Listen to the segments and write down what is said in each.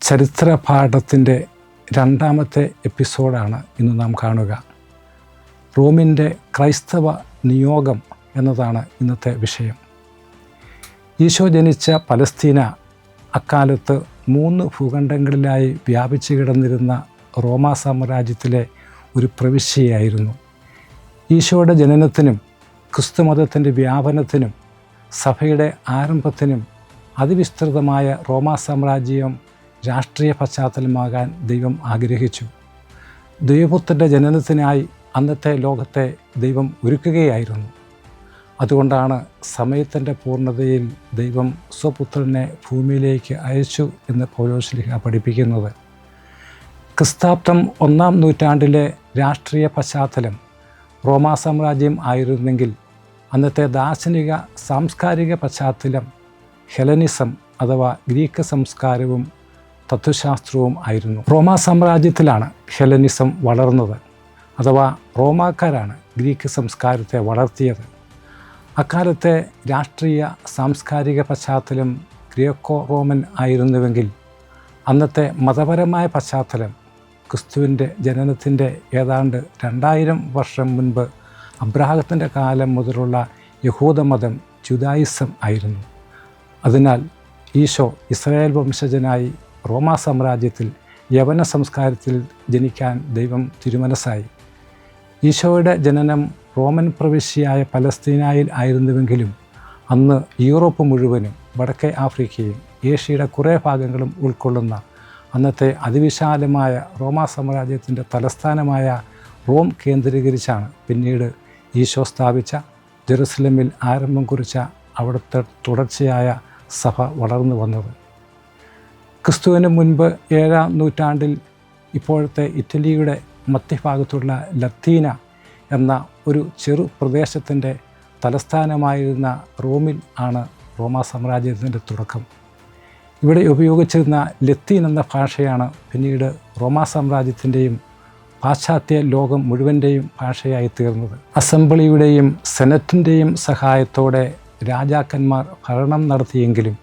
ചരിത്ര പാഠത്തിന്റെ രണ്ടാമത്തെ എപ്പിസോഡാണ് ഇന്ന് നാം കാണുക. റോമിന്റെ ക്രൈസ്തവ നിയോഗം എന്നതാണ് ഇന്നത്തെ വിഷയം. ഈശോ ജനിച്ച പലസ്തീന അക്കാലത്ത് മൂന്ന് ഭൂഖണ്ഡങ്ങളിലായി വ്യാപിച്ചു കിടന്നിരുന്ന റോമാ സാമ്രാജ്യത്തിലെ ഒരു പ്രവിശ്യയായിരുന്നു. ഈശോയുടെ ജനനത്തിനും ക്രിസ്തുമതത്തിന്റെ വ്യാപനത്തിനും സഭയുടെ ആരംഭത്തിനും അതിവിസ്തൃതമായ റോമാ സാമ്രാജ്യം രാഷ്ട്രീയ പശ്ചാത്തലമാകാൻ ദൈവം ആഗ്രഹിച്ചു. ദൈവപുത്രന്റെ ജനനത്തിനായി അന്നത്തെ ലോകത്തെ ദൈവം ഒരുക്കുകയായിരുന്നു. അതുകൊണ്ടാണ് സമയത്തിന്റെ പൂർണതയിൽ ദൈവം സ്വപുത്രനെ ഭൂമിയിലേക്ക് അയച്ചു എന്ന് പൗലോശ്ലിഹ പഠിപ്പിക്കുന്നത്. ക്രിസ്താബ്ദം ഒന്നാം നൂറ്റാണ്ടിലെ രാഷ്ട്രീയ പശ്ചാത്തലം റോമാ സാമ്രാജ്യം ആയിരുന്നെങ്കിൽ അന്നത്തെ ദാർശനിക സാംസ്കാരിക പശ്ചാത്തലം ഹെലനിസം അഥവാ ഗ്രീക്ക് സംസ്കാരവും തത്വശാസ്ത്രവും ആയിരുന്നു. റോമാ സാമ്രാജ്യത്തിലാണ് ഹെലനിസം വളർന്നത് അഥവാ റോമാക്കാരാണ് ഗ്രീക്ക് സംസ്കാരത്തെ വളർത്തിയത്. അക്കാലത്തെ രാഷ്ട്രീയ സാംസ്കാരിക പശ്ചാത്തലം ഗ്രീക്കോ റോമൻ ആയിരുന്നുവെങ്കിൽ അന്നത്തെ മതപരമായ പശ്ചാത്തലം ക്രിസ്തുവിന്റെ ജനനത്തിന്റെ ഏതാണ്ട് രണ്ടായിരം വർഷം മുൻപ് അബ്രാഹത്തിന്റെ കാലം മുതലുള്ള യഹൂദമതം ജുദായിസം ആയിരുന്നു. അതിനാൽ ഈശോ ഇസ്രായേൽ വംശജനായി റോമാ സാമ്രാജ്യത്തിൽ യവന സംസ്കാരത്തിൽ ജനിക്കാൻ ദൈവം തിരുമനസ്സായി. ഈശോയുടെ ജനനം റോമൻ പ്രവിശ്യയായ പലസ്തീനായിൽ ആയിരുന്നുവെങ്കിലും അന്ന് യൂറോപ്പ് മുഴുവനും വടക്കേ ആഫ്രിക്കയും ഏഷ്യയുടെ കുറേ ഭാഗങ്ങളും ഉൾക്കൊള്ളുന്ന അന്നത്തെ അതിവിശാലമായ റോമാ സാമ്രാജ്യത്തിന്റെ തലസ്ഥാനമായ റോം കേന്ദ്രീകരിച്ചാണ് പിന്നീട് ഈശോ സ്ഥാപിച്ച ജെറുസലമിൽ ആരംഭം കുറിച്ച അവിടുത്തെ തുടർച്ചയായ സഭ വളർന്നു വന്നത്. ക്രിസ്തുവിന് മുൻപ് ഏഴാം നൂറ്റാണ്ടിൽ ഇപ്പോഴത്തെ ഇറ്റലിയുടെ മധ്യഭാഗത്തുള്ള ലത്തീന എന്ന ഒരു ചെറു പ്രദേശത്തിന്റെ തലസ്ഥാനമായിരുന്ന റോമിൽ ആണ് റോമാ സാമ്രാജ്യത്തിന്റെ തുടക്കം. ഇവിടെ ഉപയോഗിച്ചിരുന്ന ലത്തീൻ എന്ന ഭാഷയാണ് പിന്നീട് റോമാ സാമ്രാജ്യത്തിന്റെയും പാശ്ചാത്യ ലോകം മുഴുവന്റെയും ഭാഷയായി തീർന്നത്. അസംബ്ലിയുടെയും സെനറ്റിന്റെയും സഹായത്തോടെ രാജാക്കന്മാർ ഭരണം നടത്തിയെങ്കിലും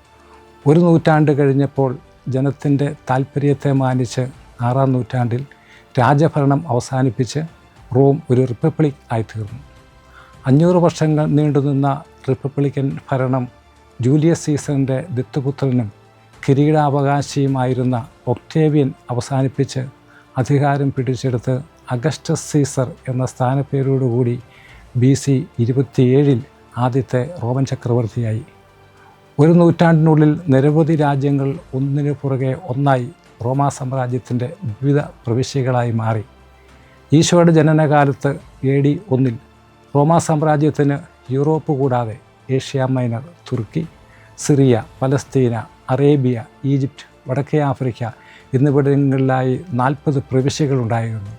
ഒരു നൂറ്റാണ്ട് കഴിഞ്ഞപ്പോൾ ജനത്തിന്റെ താല്പര്യത്തെ മാനിച്ച് ആറാം നൂറ്റാണ്ടിൽ രാജഭരണം അവസാനിപ്പിച്ച് റോം ഒരു റിപ്പബ്ലിക് ആയിത്തീർന്നു. അഞ്ഞൂറ് വർഷങ്ങൾ നീണ്ടുനിന്ന റിപ്പബ്ലിക്കൻ ഭരണം ജൂലിയസ് സീസറിന്റെ ദത്തുപുത്രനും കിരീടാവകാശിയുമായിരുന്ന ഒക്ടേവിയൻ അവസാനിപ്പിച്ച് അധികാരം പിടിച്ചെടുത്ത് അഗസ്റ്റസ് സീസർ എന്ന സ്ഥാനപ്പേരോടുകൂടി ബി സി ഇരുപത്തിയേഴിൽ ആദ്യത്തെ റോമൻ ചക്രവർത്തിയായി. ഒരു നൂറ്റാണ്ടിനുള്ളിൽ നിരവധി രാജ്യങ്ങൾ ഒന്നിനു പുറകെ ഒന്നായി റോമാ സാമ്രാജ്യത്തിന്റെ വിവിധ പ്രവിശ്യകളായി മാറി. ഈശോയുടെ ജനനകാലത്ത് എ ഡി ഒന്നിൽ റോമാ സാമ്രാജ്യത്തിന് യൂറോപ്പ് കൂടാതെ Asia Minor Turkey Syria Palestine Arabia Egypt വടക്കേ ആഫ്രിക്ക എന്നിവിടങ്ങളിലായി നാൽപ്പത് പ്രവിശ്യകളുണ്ടായിരുന്നു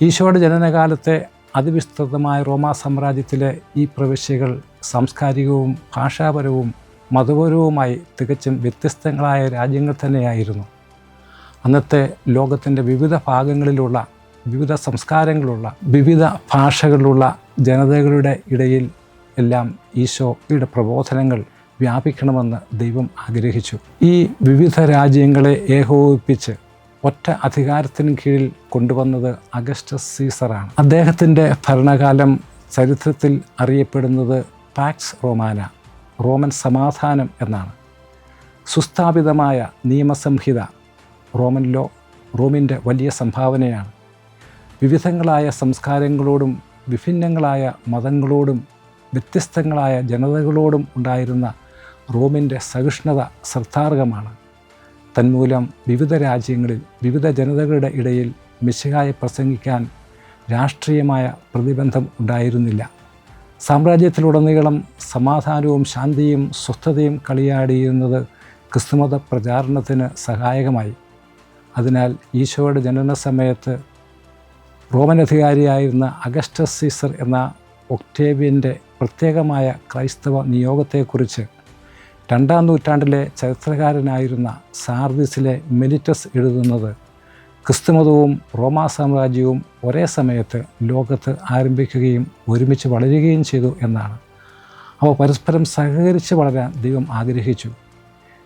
ഈശോയുടെ ജനനകാലത്തെ അതിവിസ്തൃതമായ റോമാ സാമ്രാജ്യത്തിലെ ഈ പ്രവിശ്യകൾ സാംസ്കാരികവും ഭാഷാപരവും മതപരവുമായി തികച്ചും വ്യത്യസ്തങ്ങളായ രാജ്യങ്ങൾ തന്നെയായിരുന്നു. അന്നത്തെ ലോകത്തിന്റെ വിവിധ ഭാഗങ്ങളിലുള്ള വിവിധ സംസ്കാരങ്ങളുള്ള വിവിധ ഭാഷകളുള്ള ജനതകളുടെ ഇടയിൽ എല്ലാം ഈശോയുടെ പ്രബോധനങ്ങൾ വ്യാപിക്കണമെന്ന് ദൈവം ആഗ്രഹിച്ചു. ഈ വിവിധ രാജ്യങ്ങളെ ഏകോപിപ്പിച്ച് ഒറ്റ അധികാരത്തിന് കീഴിൽ കൊണ്ടുവന്നത് അഗസ്റ്റസ് സീസറാണ്. അദ്ദേഹത്തിന്റെ ഭരണകാലം ചരിത്രത്തിൽ അറിയപ്പെടുന്നത് പാക്സ് റോമാന. റോമൻ സമാധാനം എന്നാണ്. സുസ്ഥാപിതമായ നിയമസംഹിത റോമൻ ലോ റോമിന്റെ വലിയ സംഭാവനയാണ്. വിവിധങ്ങളായ സംസ്കാരങ്ങളോടും വിഭിന്നങ്ങളായ മതങ്ങളോടും വ്യത്യസ്തങ്ങളായ ജനതകളോടും ഉണ്ടായിരുന്ന റോമിന്റെ സഹിഷ്ണുത ശ്രദ്ധാർഹമാണ് തന്മൂലം വിവിധ രാജ്യങ്ങളിൽ വിവിധ ജനതകളുടെ ഇടയിൽ മിശകായി പ്രസംഗിക്കാൻ രാഷ്ട്രീയമായ പ്രതിബന്ധം ഉണ്ടായിരുന്നില്ല. സാമ്രാജ്യത്തിലുടനീളം സമാധാനവും ശാന്തിയും സ്വസ്ഥതയും കളിയാടിയുന്നത് ക്രിസ്തുമത പ്രചാരണത്തിന് സഹായകമായി. അതിനാൽ ഈശോയുടെ ജനന സമയത്ത് റോമൻ അധികാരിയായിരുന്ന അഗസ്റ്റസ് സീസർ എന്ന ഒക്ടേവിയന്റെ പ്രത്യേകമായ ക്രൈസ്തവ നിയോഗത്തെക്കുറിച്ച് രണ്ടാം നൂറ്റാണ്ടിലെ ചരിത്രകാരനായിരുന്ന സാർദിസിലെ മെലിറ്റസ് എഴുതുന്നത് ക്രിസ്തുമതവും റോമാ സാമ്രാജ്യവും ഒരേ സമയത്ത് ലോകത്ത് ആരംഭിക്കുകയും ഒരുമിച്ച് വളരുകയും ചെയ്തു എന്നാണ്. അവ പരസ്പരം സഹകരിച്ച് വളരാൻ ദൈവം ആഗ്രഹിച്ചു.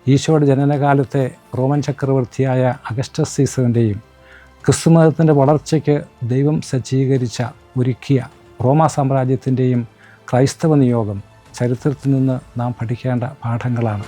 ഈശോയുടെ ജനനകാലത്തെ റോമൻ ചക്രവർത്തിയായ അഗസ്റ്റസ് സീസറിന്റെയും ക്രിസ്തുമതത്തിന്റെ വളർച്ചയ്ക്ക് ദൈവം സജ്ജീകരിച്ച ഒരുക്കിയ റോമാ സാമ്രാജ്യത്തിന്റെയും ക്രൈസ്തവ നിയോഗം ചരിത്രത്തിൽ നിന്ന് നാം പഠിക്കേണ്ട പാഠങ്ങളാണ്.